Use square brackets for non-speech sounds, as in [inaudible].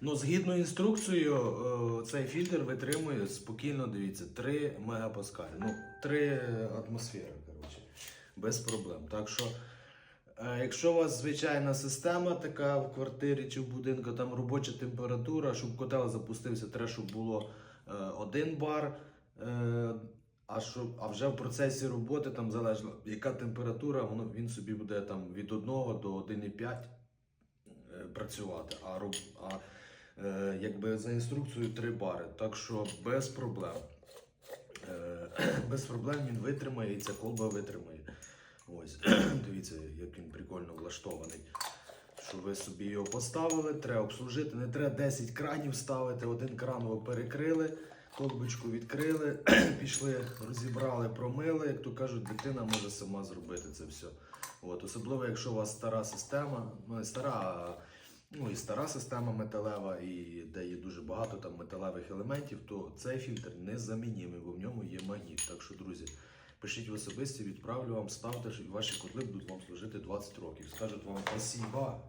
Ну, згідно інструкцією, е, цей фільтр витримує спокійно, дивіться, 3 мегапаскалі. Ну, 3 атмосфери, коротше, без проблем. Так що, е, якщо у вас звичайна система така в квартирі чи в будинку, там робоча температура, щоб котел запустився, треба, щоб було е, 1 бар. А, що, а вже в процесі роботи там залежно, яка температура, воно, він собі буде там від 1 до 1,5 е, працювати. А, а якби за інструкцією 3 бари. Так що без проблем. Е, [clears throat] без проблем він витримає і ця колба витримає. Ось, [clears throat] дивіться, як він прикольно влаштований. Що ви собі його поставили, треба обслужити, не треба 10 кранів ставити, один кран ви перекрили, колбочку відкрили, [clears throat] пішли, розібрали, промили. Як то кажуть, дитина може сама зробити це все. От, особливо, якщо у вас стара система, ну не стара, а ну і стара система металева, і де є дуже багато там металевих елементів, то цей фільтр незамінімий, бо в ньому є магніт. Так що, друзі, пишіть в особисті, відправлю вам, ставте, що ваші котли будуть вам служити 20 років. Скажуть вам спасіба.